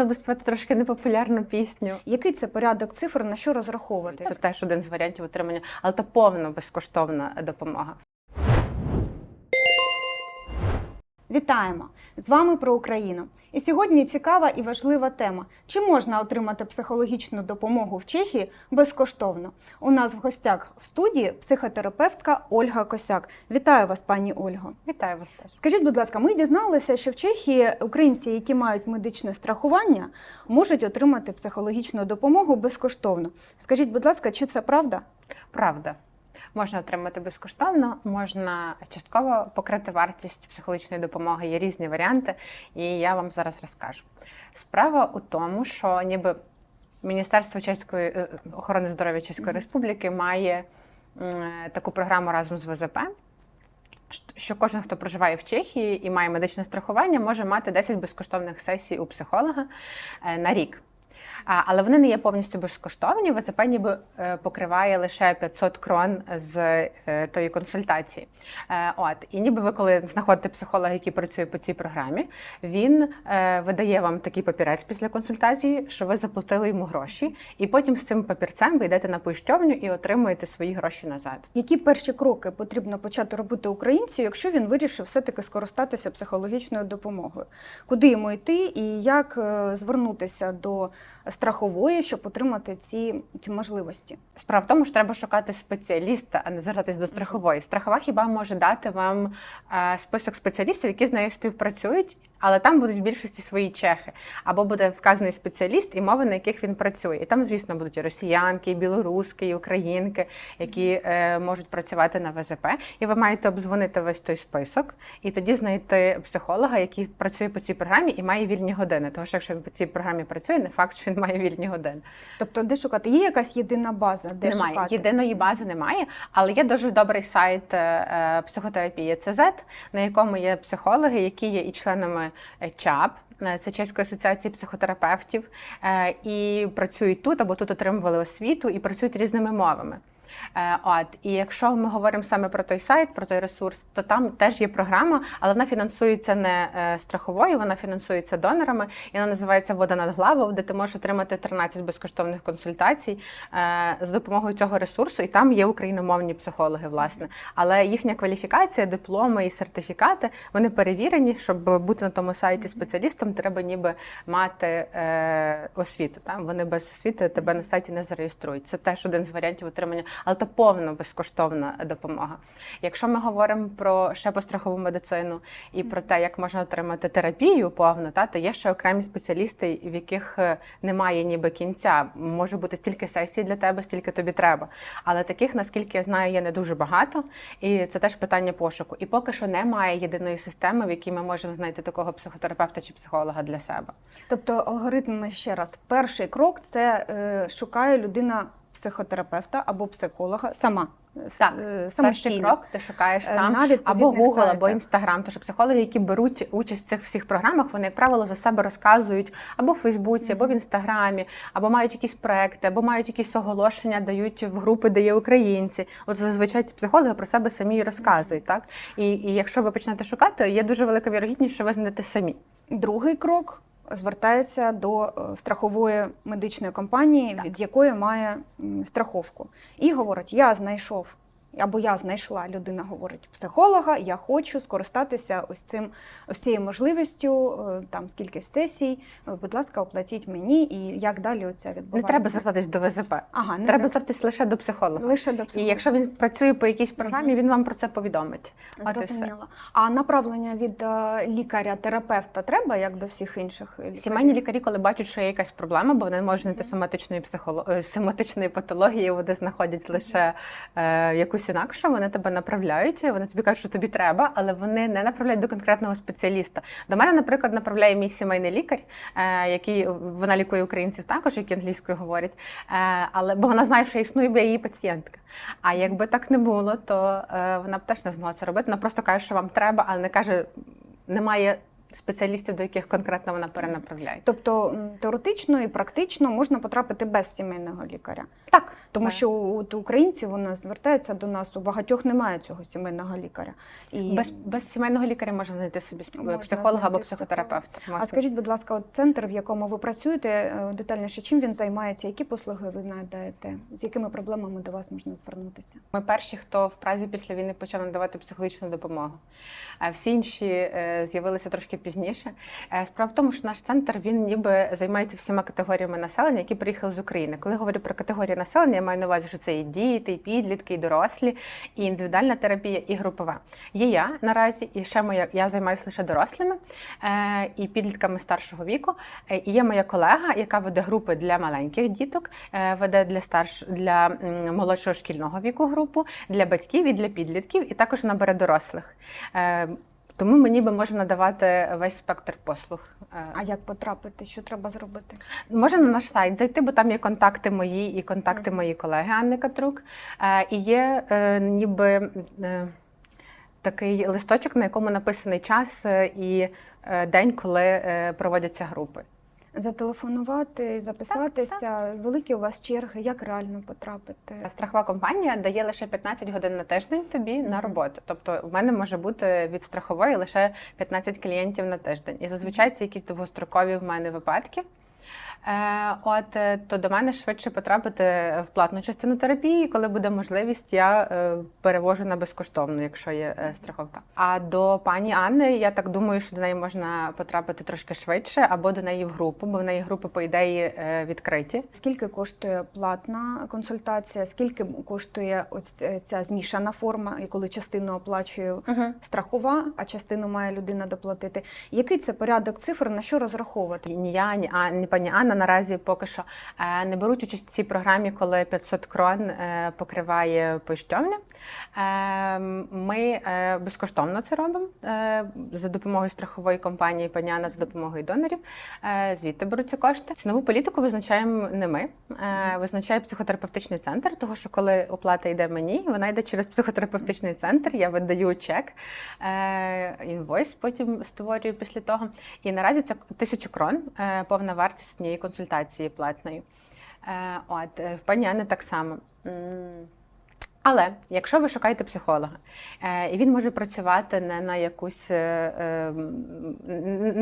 вже буду співати трошки непопулярну пісню. Який це порядок цифр, на що розраховувати? Це теж один з варіантів отримання, але це повна безкоштовна допомога. Вітаємо! З вами про Україну. І сьогодні цікава і важлива тема: чи можна отримати психологічну допомогу в Чехії безкоштовно? У нас в гостях в студії психотерапевтка Ольга Косяк. Вітаю вас, пані Ольго. Вітаю вас теж. Скажіть, будь ласка, ми дізналися, що в Чехії українці, які мають медичне страхування, можуть отримати психологічну допомогу безкоштовно. Скажіть, будь ласка, чи це правда? Правда. Можна отримати безкоштовно, можна частково покрити вартість психологічної допомоги. Є різні варіанти, і я вам зараз розкажу. Справа у тому, що ніби Міністерство чеської е, охорони здоров'я Чеської Республіки має таку програму разом з ВЗП. Що кожен, хто проживає в Чехії і має медичне страхування, може мати 10 безкоштовних сесій у психолога е, на рік. Але вони не є повністю безкоштовні. ВЗП ніби е, покриває лише 500 крон з е, тої консультації. Е, От і ніби ви, коли знаходите психолога, який працює по цій програмі, він видає вам такий папірець після консультації, що ви заплатили йому гроші, і потім з цим папірцем ви йдете на поштовню і отримуєте свої гроші назад. Які перші кроки потрібно почати робити українцю, якщо він вирішив все-таки скористатися психологічною допомогою? Куди йому йти і як звернутися до страхової, щоб отримати ці, ці можливості? Справа в тому, що треба шукати спеціаліста, а не звертатись до страхової. Страхова хіба може дати вам е, список спеціалістів, які з нею співпрацюють, але там будуть в більшості свої чехи. Або буде вказаний спеціаліст і мови, на яких він працює. І там, звісно, будуть і росіянки, і білоруски, і українки, які е, можуть працювати на ВЗП. І ви маєте обдзвонити весь той список, і тоді знайти психолога, який працює по цій програмі і має вільні години. Тому що якщо він по цій програмі працює, не факт, що він має вільні години. Тобто, де шукати? Є якась єдина база, де немає шукати? єдиної бази, немає, але є дуже добрий сайт е, е, психотерапії ЦЗ, на якому є психологи, які є і членами е, ЧАП. Це Чеської асоціації психотерапевтів, і працюють тут або тут отримували освіту і працюють різними мовами. Е, От і якщо ми говоримо саме про той сайт, про той ресурс, то там теж є програма, але вона фінансується не е, страховою, вона фінансується донорами, і вона називається Вода над главою, де ти можеш отримати 13 безкоштовних консультацій е, з допомогою цього ресурсу. І там є україномовні психологи, власне. Але їхня кваліфікація, дипломи і сертифікати вони перевірені, щоб бути на тому сайті спеціалістом, треба ніби мати освіту. Там вони без освіти тебе на сайті не зареєструють. Це теж один з варіантів отримання, але це повно безкоштовна допомога. Якщо ми говоримо про ще пострахову медицину і про те, як можна отримати терапію повно, та то є ще окремі спеціалісти, в яких е, немає ніби кінця. Може бути стільки сесій для тебе, стільки тобі треба. Але таких, наскільки я знаю, є не дуже багато, і це теж питання пошуку. І поки що немає єдиної системи, в якій ми можемо знайти такого психотерапевта чи психолога для себе. Тобто, алгоритм ще раз. Перший крок це е, шукає людина психотерапевта або психолога сама. Так, е, Перший крок ти шукаєш Е, сам або Google, або сайтах. Instagram. Тому що психологи, які беруть участь в цих всіх програмах, вони, як правило, за себе розказують або в Фейсбуці, або в Інстаграмі, або мають якісь проекти, або мають якісь оголошення, дають в групи, де є українці. От зазвичай ці психологи про себе самі розказують. Так і, і якщо ви почнете шукати, є дуже велика вірогідність, що ви знайдете самі. Другий крок звертається до е, страхової медичної компанії, від якої має страховку, і говорить: Я знайшов. Або я знайшла, людина говорить психолога, я хочу скористатися ось цим ось цією можливістю, е, там скільки сесій. е, Будь ласка, оплатіть мені, і як далі оця Не треба звертатись до ВЗП. Ага, не треба треба. звертатись лише до психолога. лише до І якщо він працює по якійсь програмі, він вам про це повідомить. От все. Зрозуміло. А направлення від е, лікаря-терапевта треба, як до всіх інших лікарів? Сімейні лікарі, коли бачать, що є якась проблема, бо вони можуть знайти соматичної психоло... соматичної патології, вони знаходять лише е, якусь інакшу, вони тебе направляють, вони тобі кажуть, що тобі треба, але вони не направляють до конкретного спеціаліста. До мене, наприклад, направляє мій сімейний лікар, е, який вона лікує українців також, які англійською говорять, е, але бо вона знає, що я існую, бо я її пацієнтка. А якби так не було, то е, вона б теж не змогла це робити. Вона просто каже, що вам треба, але не каже, немає спеціалістів, до яких конкретно вона перенаправляє. Тобто теоретично і практично можна потрапити без сімейного лікаря. Так, Тому е, що от українці вони звертаються до нас, у багатьох немає цього сімейного лікаря. І... без, без сімейного лікаря можна знайти собі Можна психолога або знайти психотерапевта. А скажіть, будь ласка, от центр, в якому ви працюєте, е, детальніше, чим він займається, які послуги ви надаєте, з якими проблемами до вас можна звернутися? Ми перші, хто в Празі після війни почав надавати психологічну допомогу. А всі інші е, з'явилися трошки пізніше. Е, Справа в тому, що наш центр він ніби займається всіма категоріями населення, які приїхали з України. Коли говорю про категорії населення, я маю на увазі, що це і діти, і підлітки, і дорослі, і індивідуальна терапія, і групова. Є я наразі, і ще моя я займаюся лише дорослими е, і підлітками старшого віку. Е, І є моя колега, яка веде групи для маленьких діток, веде для старш для молодшого шкільного віку групу, для батьків і для підлітків, і також вона бере дорослих. Тому ми ніби можемо надавати весь спектр послуг. Е, А як потрапити? Що треба зробити? Можна на наш сайт зайти, бо там є контакти мої і контакти моєї колеги Анни Катрук. Е, І є е, ніби такий листочок, на якому написаний час і день, коли проводяться групи. Зателефонувати, записатися, великі у вас черги, як реально потрапити? Страхова компанія дає лише 15 годин на тиждень тобі на роботу. Тобто, в мене може бути від страхової лише 15 клієнтів на тиждень. І зазвичай це якісь довгострокові в мене випадки. Е, От е, то до мене швидше потрапити в платну частину терапії. Коли буде можливість, я е, перевожу на безкоштовну, якщо є страховка. А до пані Анни, я так думаю, що до неї можна потрапити трошки швидше, або до неї в групу, бо в неї групи, по ідеї, відкриті. Скільки коштує платна консультація? Скільки коштує ось ця змішана форма, і коли частину оплачує страхова, а частину має людина доплатити? Який це порядок цифр? На що розраховувати? Ні я, ні, а, ні пані Анна наразі поки що е, не беруть участь в цій програмі, коли 500 крон е, покриває поштовня. Е, ми безкоштовно це робимо за допомогою страхової компанії пані Анна, за допомогою донорів. Звідти беруться кошти. Цінову політику визначаємо не ми, визначає психотерапевтичний центр, тому що коли оплата йде мені, вона йде через психотерапевтичний центр. Я видаю чек, інвойс потім створюю після того. І наразі це тисячу крон, повна вартість однієї консультації платної. Е, От е, в пані Анни так само. Але якщо ви шукаєте психолога, е, і він може працювати не на якусь не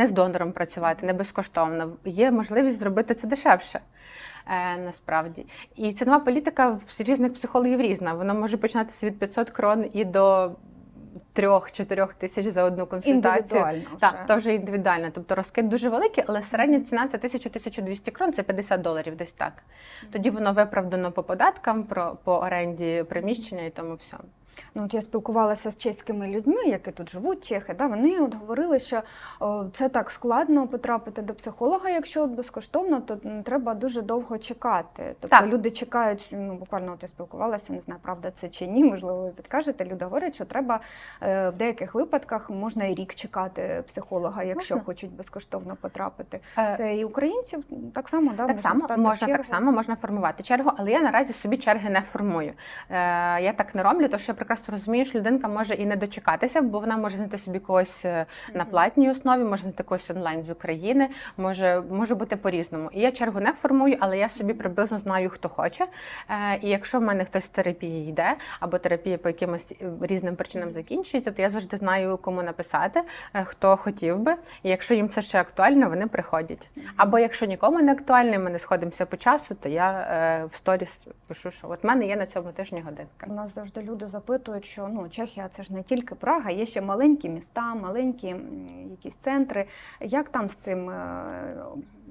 з донором працювати, не безкоштовно, є можливість зробити це дешевше. Насправді, і цінова політика в різних психологів різна. Вона може починатися від 500 крон і до 3-4 тисяч за одну консультацію. Індивідуально. Так, то вже індивідуально. Тобто розкид дуже великий, але середня ціна це 1000-1200 крон, це 50 доларів десь так. Тоді воно виправдано по податкам, про, по оренді приміщення і тому всьому. Ну, от я спілкувалася з чеськими людьми, які тут живуть, чехи. Да, вони от говорили, що о, це так складно потрапити до психолога. Якщо от безкоштовно, то треба дуже довго чекати. Тобто Так. люди чекають, ну буквально от я спілкувалася, не знаю, правда це чи ні, можливо, ви підкажете. Люди говорять, що треба е, в деяких випадках можна і рік чекати психолога, якщо Можна. хочуть безкоштовно потрапити. Е, Це і українців так само, да, Так можна само стати можна так само можна формувати чергу, але я наразі собі черги не формую. Е, я так не роблю, тому що я прекрасно розумію, що людинка може і не дочекатися, бо вона може знайти собі когось е, на платній основі, може знайти когось онлайн з України, може, може бути по-різному. І я чергу не формую, але я собі приблизно знаю, хто хоче. Е, і якщо в мене хтось з терапії йде, або терапія по якимось е, різним причинам закінчується, то я завжди знаю, кому написати, хто хотів би. І якщо їм це ще актуально, вони приходять. Або якщо нікому не актуально, ми не сходимося по часу, то я в сторіс пишу, що от в мене є на цьому тижні годинка. У нас завжди люди запитують, що ну Чехія це ж не тільки Прага, є ще маленькі міста, маленькі якісь центри. Як там з цим е,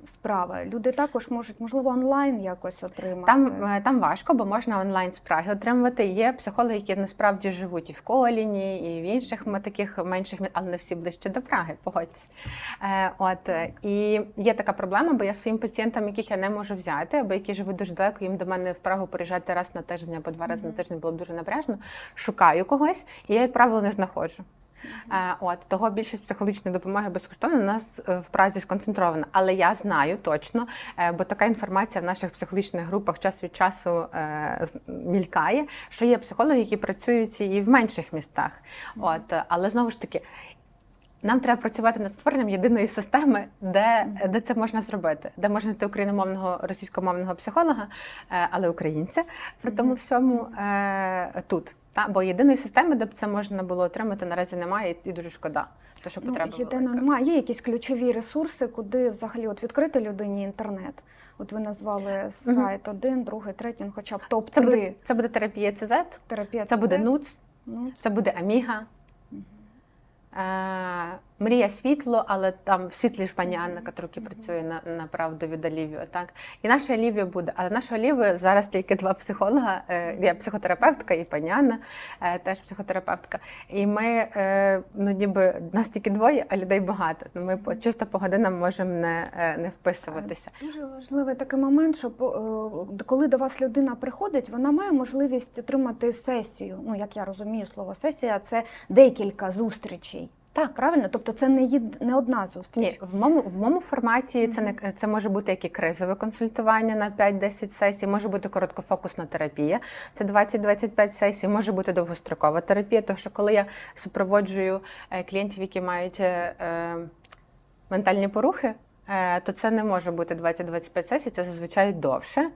справа? Люди також можуть, можливо, онлайн якось отримати. Там, е, там важко, бо можна онлайн з Праги отримувати. Є психологи, які насправді живуть і в Коліні, і в інших таких менших міст, але не всі ближче до Праги, погодьтесь. Е, от, е, і є така проблема, бо я своїм пацієнтам, яких я не можу взяти, або які живуть дуже далеко, їм до мене в Прагу приїжджати раз на тиждень або два рази на тиждень було б дуже напряжно. Шукаю когось, і я, як правило, не знаходжу. Е, От того більшість психологічної допомоги безкоштовно у нас е, в Празі сконцентрована. Але я знаю точно, е, бо така інформація в наших психологічних групах час від часу мількає, що є психологи, які працюють і в менших містах. От, але знову ж таки. Нам треба працювати над створенням єдиної системи, де, де це можна зробити, де можна знайти україномовного російськомовного психолога, але українця при тому всьому тут. Та? Бо єдиної системи, де б це можна було отримати, наразі немає, і, дуже шкода. То, що Ну, потреба єдине, велика. немає. Є якісь ключові ресурси, куди взагалі от відкрити людині інтернет. От ви назвали сайт один, другий, третій, ну, хоча б топ Це 3 буде, це буде терапія ЦЗ, терапія. це буде НУЦ, НУЦ, Ну, це буде Аміга. Е, Мрія світло, але там в світлі ж пані Анна Катруки працює на, на правду від Олівіо. Так і наша Олівіо буде. Але наша Олівіо зараз тільки два психолога. Е, я психотерапевтка і пані Анна е, теж психотерапевтка. І ми е, ну ніби нас тільки двоє, а людей багато. Ну, ми чисто по годинам можемо не, не вписуватися. Дуже важливий такий момент, щоб е, коли до вас людина приходить, вона має можливість отримати сесію. Ну, як я розумію слово сесія, це декілька зустрічей. Так. Правильно? Тобто це не, єд... не одна зустріч. Ні, в моєму, в моєму форматі це не це може бути як і кризове консультування на 5-10 сесій, може бути короткофокусна терапія, це 20-25 сесій, може бути довгострокова терапія. Тому що коли я супроводжую е, клієнтів, які мають е, е, ментальні порухи. е, То це не може бути 20-25 сесій, це зазвичай довше.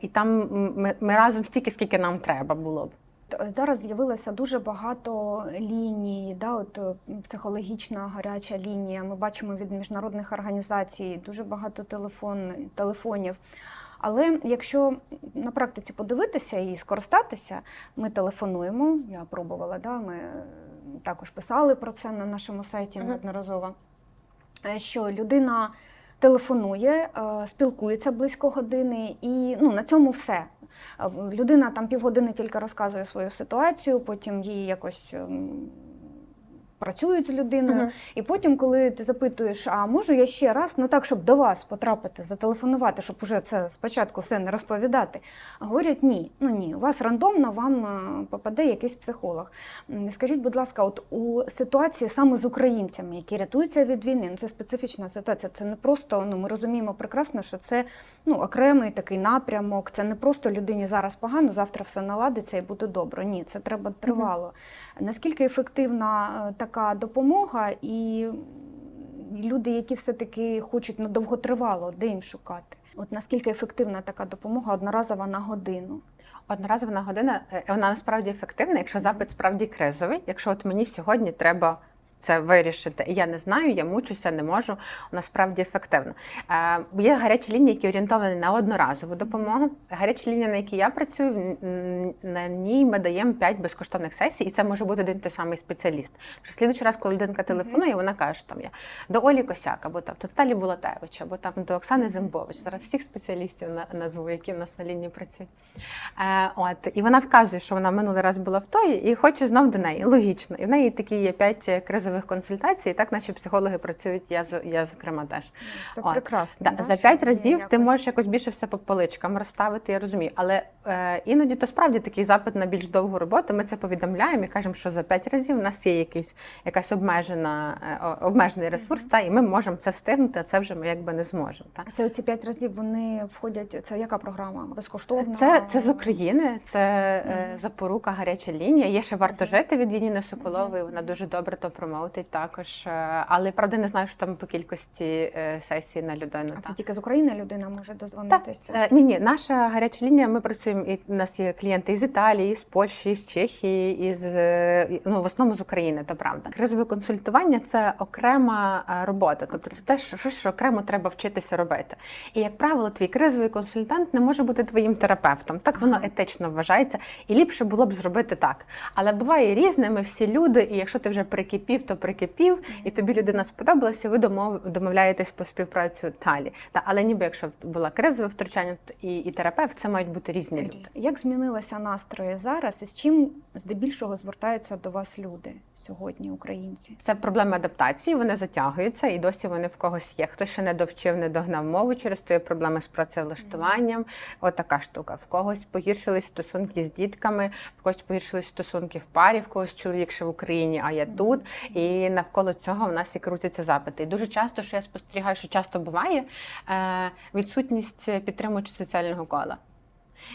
І там ми, ми разом стільки, скільки нам треба було б. Зараз з'явилося дуже багато ліній, да, от е, психологічна гаряча лінія. Ми бачимо від міжнародних організацій дуже багато телефон, телефонів. Але якщо на практиці подивитися і скористатися, ми телефонуємо. Я пробувала, да, ми також писали про це на нашому сайті неодноразово. е, Що людина телефонує, е, спілкується близько години, і ну, на цьому все. Людина там півгодини тільки розказує свою ситуацію, потім її якось ем, працюють з людиною. Мгм. І потім, коли ти запитуєш, а можу я ще раз, ну так, щоб до вас потрапити, зателефонувати, щоб уже це спочатку все не розповідати. Говорять, ні, ну ні, у вас рандомно вам е, попаде якийсь психолог. Скажіть, будь ласка, от у ситуації саме з українцями, які рятуються від війни, ну це специфічна ситуація. Це не просто, ну ми розуміємо прекрасно, що це ну, окремий такий напрямок. Це не просто людині зараз погано, завтра все наладиться і буде добре. Ні, це треба тривало. Наскільки ефективна е, така допомога, і люди, які все-таки хочуть на довготривало, де їм шукати? От наскільки ефективна така допомога одноразова на годину? Одноразова година е, вона насправді ефективна, якщо запит справді кризовий. Якщо от мені сьогодні треба це вирішити, і я не знаю, я мучуся, не можу. Вона справді ефективна. Е, є гарячі лінії, які орієнтовані на одноразову допомогу. Гаряча лінія, на якій я працюю, на ній ми даємо 5 безкоштовних сесій, і це може бути один той самий спеціаліст. Що слідуючий раз, коли людинка телефонує, вона каже, що там я до Олі Косяк, або там до Наталі Булатевич, або там до Оксани Зимбович. Зараз всіх спеціалістів назву, які в нас на лінії працюють. Е, от, і вона вказує, що вона минулий раз була в тої і хоче знов до неї. Логічно. І в неї такі є п'ять кризових консультацій, і так наші психологи працюють, я, я зокрема теж. Це От. прекрасно. Да, за п'ять разів ти якось- можеш якось більше все по поличкам розставити, я розумію. Але е, іноді то справді такий запит на більш довгу роботу. Ми це повідомляємо і кажемо, що за п'ять разів у нас є якийсь якась обмежена е, обмежений ресурс, та і ми можемо це встигнути, а це вже ми якби не зможемо. Та. Це оці п'ять разів вони входять. Це яка програма? Безкоштовна? Це, це з України, це е, запорука гаряча лінія. Є ще варто жити від Яніни Соколової. Вона дуже добре то промоутить також. Е, Але правда не знаю, що там по кількості е, сесій на людину. А це тільки з України людина може дозвонитися. е, ні, ні, наша гаряча лінія. Ми працюємо. І у нас є клієнти із Італії, з Польщі, з Чехії, із ну в основному з України, то правда. Кризове консультування це окрема робота. Тобто це те, що що окремо треба вчитися робити. І як правило, твій кризовий консультант не може бути твоїм терапевтом. Так воно етично вважається, і ліпше було б зробити так. Але буває різне. Ми всі люди, і якщо ти вже прикипів, то прикипів, і тобі людина сподобалася, ви домов, домовляєтесь по співпрацю далі. Та але ніби якщо була кризове втручання і, і терапевт, це мають бути різні люди. Як змінилися настрої зараз, і з чим здебільшого звертаються до вас люди сьогодні, українці? Це проблеми адаптації, вони затягуються, і досі вони в когось є. Хтось ще не довчив, не догнав мову через то є проблеми з працевлаштуванням. Отака штука. В когось погіршились стосунки з дітками, в когось погіршились стосунки в парі, в когось чоловік ще в Україні, а я тут. І навколо цього в нас і крутяться запити. І дуже часто, що я спостерігаю, що часто буває е, відсутність підтримуючи соціального кола.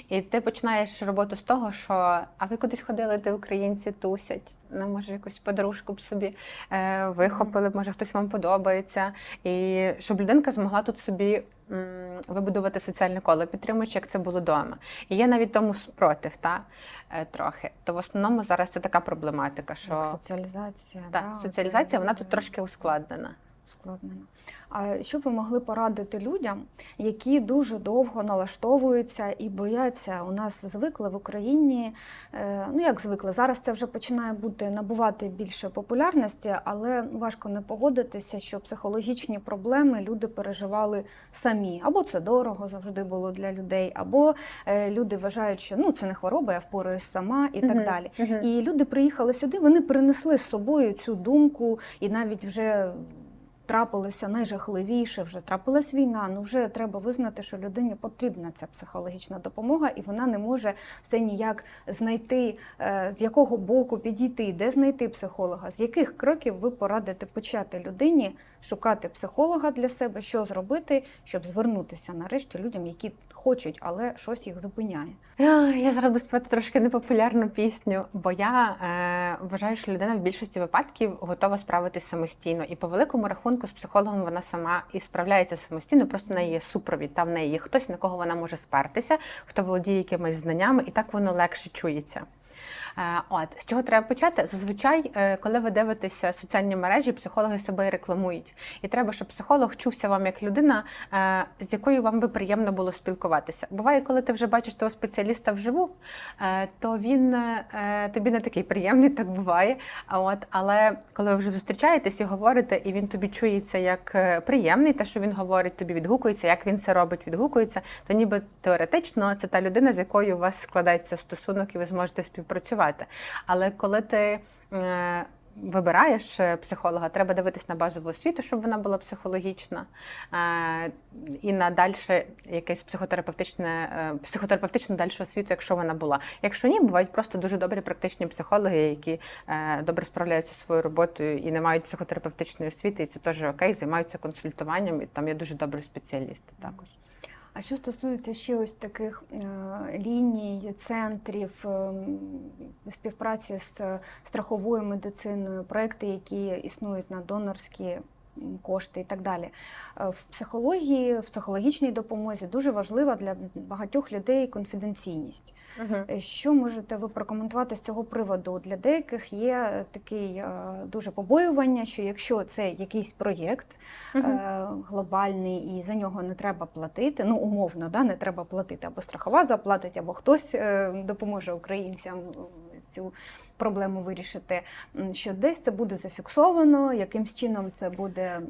І ти починаєш роботу з того, що а ви кудись ходили, де українці тусять. Ну, може, якусь подружку б собі е, вихопили, може хтось вам подобається. І щоб людинка змогла тут собі м, вибудувати соціальне коло, підтримуючи, як це було вдома. І є навіть тому спротив, та, е, трохи. То в основному зараз це така проблематика, що Як соціалізація. та, да, соціалізація вона тут трошки ускладнена. Ускладнено. А що б ви могли порадити людям, які дуже довго налаштовуються і бояться? У нас звикли в Україні, е, ну як звикли, зараз це вже починає бути набувати більше популярності, але важко не погодитися, що психологічні проблеми люди переживали самі. Або це дорого завжди було для людей, або е, люди вважають, що ну це не хвороба, я впораюсь сама і так далі. мгм. І люди приїхали сюди, вони принесли з собою цю думку, і навіть вже трапилося найжахливіше, вже трапилась війна. Ну вже треба визнати, що людині потрібна ця психологічна допомога, і вона не може все ніяк знайти, е, з якого боку підійти, де знайти психолога, з яких кроків ви порадите почати людині шукати психолога для себе, що зробити, щоб звернутися нарешті людям, які хочуть, але щось їх зупиняє. Я, зараз спати трошки непопулярну пісню, бо я е, вважаю, що людина в більшості випадків готова справитись самостійно. І по великому рахунку з психологом вона сама і справляється самостійно, просто в неї є супровід, та в неї є хтось, на кого вона може спертися, хто володіє якимись знаннями, і так воно легше чується. Е, От з чого треба почати? Зазвичай, е, коли ви дивитеся соціальні мережі, психологи себе рекламують. І треба, щоб психолог чувся вам як людина, е, з якою вам би приємно було спілкуватися. Буває, коли ти вже бачиш того спеціаліста вживу, то він тобі не такий приємний, так буває. От, але коли ви вже зустрічаєтесь і говорите, і він тобі чується як приємний, те, що він говорить, тобі відгукується, як він це робить, відгукується, то ніби теоретично це та людина, з якою у вас складається стосунок, і ви зможете співпрацювати. Але коли ти е, вибираєш е, психолога, треба дивитись на базову освіту, щоб вона була психологічна, е, і на дальше якесь психотерапевтичне, психотерапевтичну дальшу освіту, якщо вона була. Якщо ні, бувають просто дуже добрі практичні психологи, які добре справляються зі своєю роботою і не мають психотерапевтичної освіти, і це теж окей, займаються консультуванням, і там є дуже добрі спеціалісти також. А що стосується ще ось таких е, ліній, центрів ем, співпраці з страховою медициною, проекти, які існують на донорські кошти і так далі. Е, В психології, в психологічній допомозі дуже важлива для багатьох людей конфіденційність. Е, Що можете ви прокоментувати з цього приводу? Для деяких є е, такий е, дуже побоювання, що якщо це якийсь проєкт е, глобальний і за нього не треба платити, ну умовно, да, не треба платити, або страхова заплатить, або хтось допоможе українцям цю проблему вирішити. Що десь це буде зафіксовано, якимсь чином це буде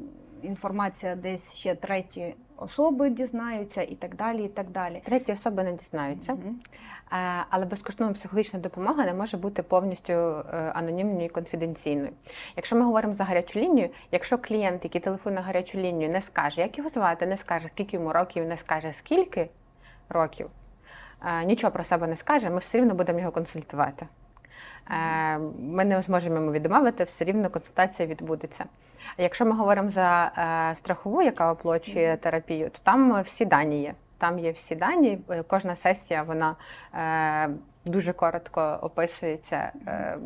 інформація, десь ще треті особи дізнаються, і так далі. і так далі. Треті особи не дізнаються. Е, Але безкоштовна психологічна допомога не може бути повністю е, анонімною і конфіденційною. Якщо ми говоримо за гарячу лінію, якщо клієнт, який телефонує на гарячу лінію, не скаже, як його звати, не скаже, скільки йому років, не скаже, скільки років, е, нічого про себе не скаже, ми все рівно будемо його консультувати. Е, Ми не зможемо йому відмовити, все рівно консультація відбудеться. А якщо ми говоримо за е, страхову, яка оплачує терапію, то там всі дані є. Там є всі дані. е, Кожна сесія вона е, дуже коротко описується, е,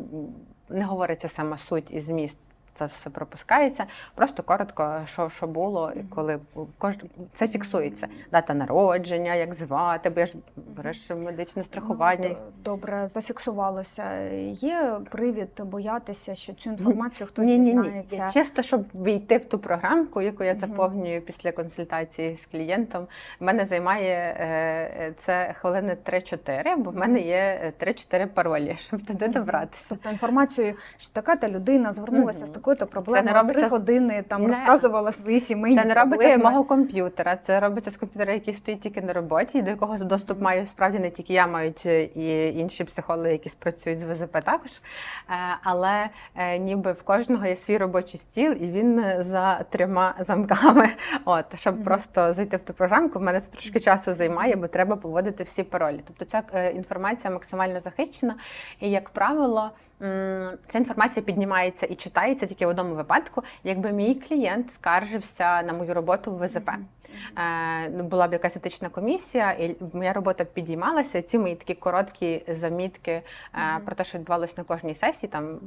не говориться сама суть і зміст. Це все пропускається. Просто коротко, що, що було, коли кож... це фіксується. Дата народження, як звати, бо я ж береш медичне страхування. Ну, добре, зафіксувалося. Є привід боятися, що цю інформацію хтось ні, ні, ні. дізнається. Чисто, щоб війти в ту програмку, яку я заповнюю після консультації з клієнтом, мене займає е, е, це хвилини 3-4, бо в мене є е, 3-4 паролі, щоб туди добратися. Тобто інформацію, що така та людина звернулася з такою-то проблемою, не робиться три години там Не. розказувала свої сімейні Це не робиться проблеми. з мого комп'ютера, це робиться з комп'ютера, який стоїть тільки на роботі, і до якого доступ маю справді не тільки я, мають е, і інші психологи, які спрацюють з ВЗП також. Е, Але е, ніби в кожного є свій робочий стіл, і він за трьома замками. От, щоб Мгм. просто зайти в ту програмку, в мене це трошки часу займає, бо треба поводити всі паролі. Тобто ця інформація максимально захищена. І, як правило, ця інформація піднімається і читається тільки в одному випадку, якби мій клієнт скаржився на мою роботу в ВЗП. Е, ну, була б якась етична комісія, і моя робота підіймалася. Ці мої такі короткі замітки е, про те, що відбувалося на кожній сесії, там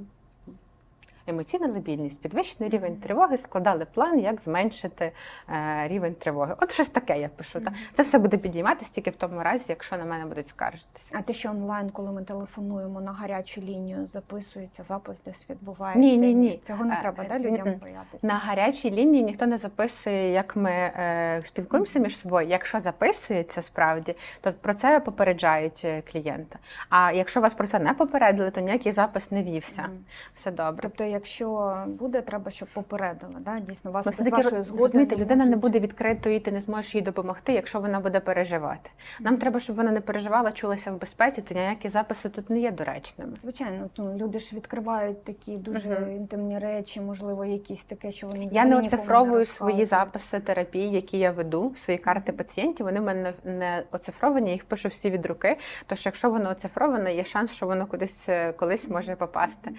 емоційна лабільність, підвищений рівень тривоги, складали план, як зменшити е, рівень тривоги. От щось таке я пишу. Та. Це все буде підійматися тільки в тому разі, якщо на мене будуть скаржитися. А те, що онлайн, коли ми телефонуємо на гарячу лінію, записується запис, десь відбувається. Ні, ні, ні. Цього не Е, треба, е, да, людям м-м. боятися. На гарячій лінії ніхто не записує, як ми е, спілкуємося між собою. Якщо записується справді, то про це попереджають е, клієнта. А якщо вас про це не попередили, то ніякий запис не вівся. Мгм. Все добре. Тобто, якщо буде, треба, щоб попередили. Да? Дійсно, вас Ну, без все-таки вашої згоди розумієте, не людина не буде відкритою, і ти не зможеш їй допомогти, якщо вона буде переживати. Нам треба, щоб вона не переживала, чулася в безпеці, то ніякі записи тут не є доречними. Звичайно, ну, люди ж відкривають такі дуже Мгм. інтимні речі, можливо, якісь таке, що вони Я не оцифровую свої записи терапії, які я веду, свої карти пацієнтів. Вони в мене не оцифровані, їх пишу всі від руки. Тож, якщо воно оцифроване, є шанс, що воно кудись е, колись може попасти. Е,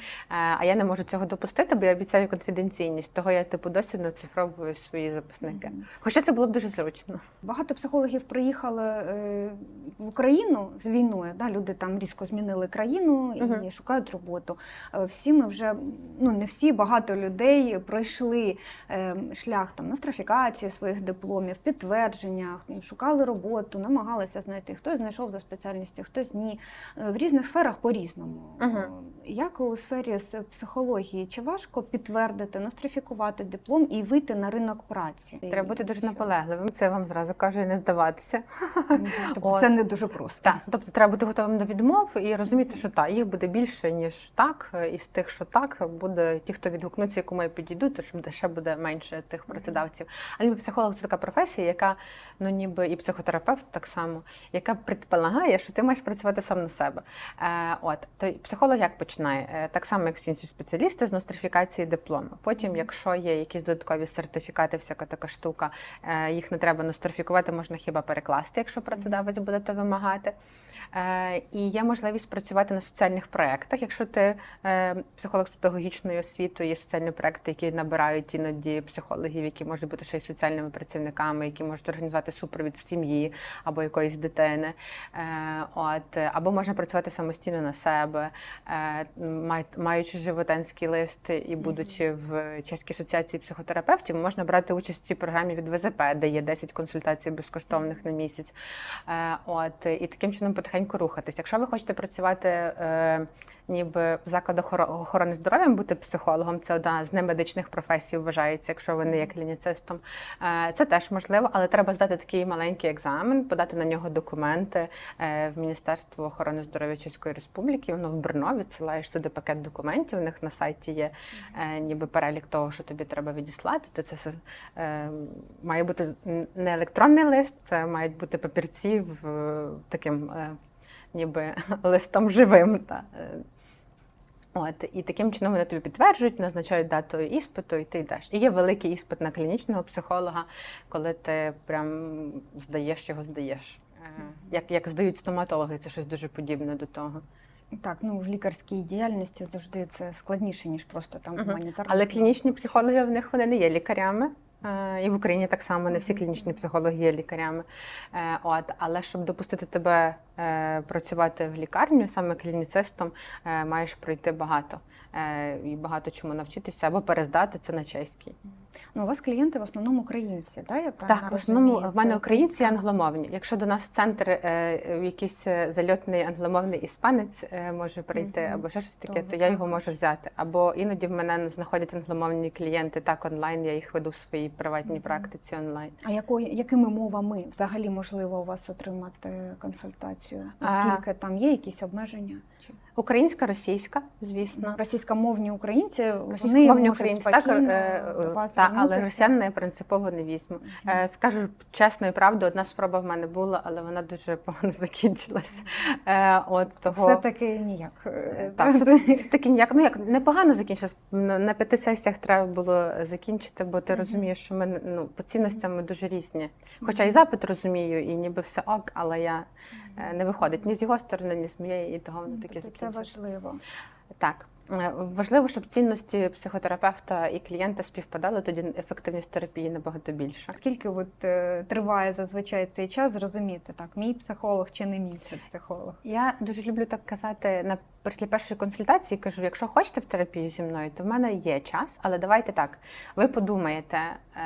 А я не можу цього допустити, бо я обіцяю конфіденційність. Того я типу досі не оцифровую свої записники. Хоча це було б дуже зручно. Багато психологів приїхали е, в Україну з війною. Да? Люди там різко змінили країну і Мгм. шукають роботу. Е, Всі ми вже, ну не всі, багато людей пройшли е, шлях там нострифікації своїх дипломів, підтвердження, шукали роботу, намагалися знайти. Хтось знайшов за спеціальністю, хтось ні. В різних сферах по-різному. Мгм. Е, Як у сфері з психології, чи важко підтвердити, нострифікувати диплом і вийти на ринок праці? Треба бути дуже наполегливим. Це вам зразу кажу і не здаватися. Тобто От. це не дуже просто. Так, тобто треба бути готовим до відмов і розуміти, що так, їх буде більше, ніж так. І з тих, що так, буде ті, хто відгукнуться, якому я підійду, то щоб ще буде менше тих працедавців. Але психолог це така професія, яка ну ніби і психотерапевт так само, яка предполагає, що ти маєш працювати сам на себе. Е, от то психолог як починає? Е, так само, як всі інші спеціалісти з нострифікації диплому. Потім, якщо є якісь додаткові сертифікати, всяка така штука, е, їх не треба нострифікувати, можна хіба перекласти, якщо працедавець буде то вимагати. Е, І є можливість працювати на соціальних проєктах. Якщо ти е, психолог з педагогічною освітою, є соціальні проєкти, які набирають іноді психологів, які можуть бути ще й соціальними працівниками, які можуть організувати супровід в сім'ї або якоїсь дитини. Е, От або можна працювати самостійно на себе, маючи животенський лист і будучи в чеській асоціації психотерапевтів, можна брати участь в цій програмі від ВЗП, де є 10 консультацій безкоштовних на місяць. От і таким чином потихеньку рухатись. Якщо ви хочете працювати. е, Ніби в закладах охорони здоров'я бути психологом, це одна з немедичних професій вважається, якщо ви не є клініцистом. Е, Це теж можливо, але треба здати такий маленький екзамен, подати на нього документи е, в Міністерство охорони здоров'я Чеської Республіки. Воно в Брно відсилаєш туди пакет документів. У них на сайті є е, ніби перелік того, що тобі треба відіслати. Ти це е, має бути не електронний лист, це мають бути папірці в е, таким. Ніби листом живим. Та. е, От, і таким чином вони тобі підтверджують, назначають дату іспиту, і ти йдеш. І є великий іспит на клінічного психолога, коли ти прям здаєш його, здаєш. Е, Як, як здають стоматологи, це щось дуже подібне до того. Так, ну в лікарській діяльності завжди це складніше, ніж просто там Мгм. гуманітарна. Але клінічні психологи в них вони не є лікарями. Е, І в Україні так само не всі клінічні психологи є лікарями. От, але щоб допустити тебе працювати в лікарню, саме клініцистом, е, маєш пройти багато е, і багато чому навчитися або перездати це на чеський. Ну, у вас клієнти в основному українці, да? Я правильно Так, в основному розумію? в мене українці і англомовні. Якщо до нас в центр е, якийсь е, зальотний англомовний іспанець е, може прийти, Мгм. або ще щось таке, То то я його можу взяти. Або іноді в мене знаходять англомовні клієнти так онлайн. Я їх веду в своїй приватній Мгм. практиці онлайн. А якою, якими мовами взагалі можливо у вас отримати консультацію? А. Тільки там є якісь обмеження? Чи Українська, російська, звісно. Ну, російськомовні українці Російськомовні українці, так, е, вас та, але росіян я принципово не візьму. Е, Скажу чесно і правду, одна спроба в мене була, але вона дуже погано закінчилась. Е, От того... Все-таки ніяк. е, Так, все- все-таки ніяк, ну як непогано закінчилось. На п'яти сесіях треба було закінчити, бо ти Мгм. розумієш, що ми ну, по цінностям ми дуже різні. Хоча і запит розумію, і ніби все ок, але я е, не виходить ні з його сторони, ні з моєї, і того воно таке Тобто це важливо. Так. Е, Важливо, щоб цінності психотерапевта і клієнта співпадали, тоді ефективність терапії набагато більша. Скільки от, е, триває зазвичай цей час, зрозуміти, так, мій психолог чи не мій це психолог? Я дуже люблю так казати на після першої консультації. Кажу: якщо хочете в терапію зі мною, то в мене є час, але давайте так. Ви подумаєте е,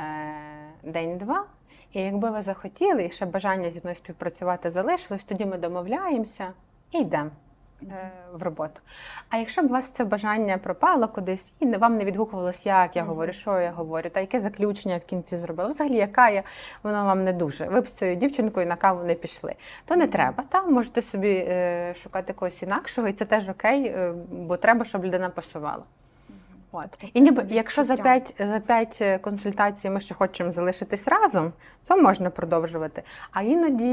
день-два, і якби ви захотіли, і ще бажання зі мною співпрацювати залишилось, тоді ми домовляємося і йдемо. е, В роботу. А якщо б у вас це бажання пропало кудись і вам не відгукувалось, як я говорю, що я говорю, та яке заключення в кінці зробила, взагалі, яка я, воно вам не дуже. Ви б з цією дівчинкою на каву не пішли. То не треба. Там можете собі е, шукати когось інакшого, і це теж окей, е, бо треба, щоб людина пасувала. От. Тобто І ніби, якщо за. 5, за 5 консультацій ми ще хочемо залишитись разом, то можна продовжувати. А іноді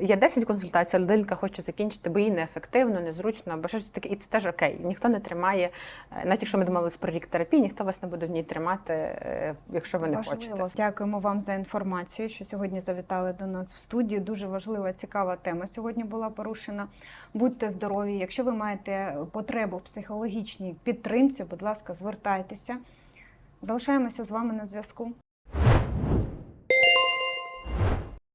є 10 консультацій, а людинка хоче закінчити, бо їй неефективно, незручно, або щось таке. І це теж окей. Ніхто не тримає, е, навіть якщо ми домовились про рік терапії, ніхто вас не буде в ній тримати, е, якщо ви не хочете. Дякуємо вам за інформацію, що сьогодні завітали до нас в студію. Дуже важлива, цікава тема сьогодні була порушена. Будьте здорові. Якщо ви маєте потребу в психологічній підтримці, будь ласка, звертайтеся. Залишаємося з вами на зв'язку.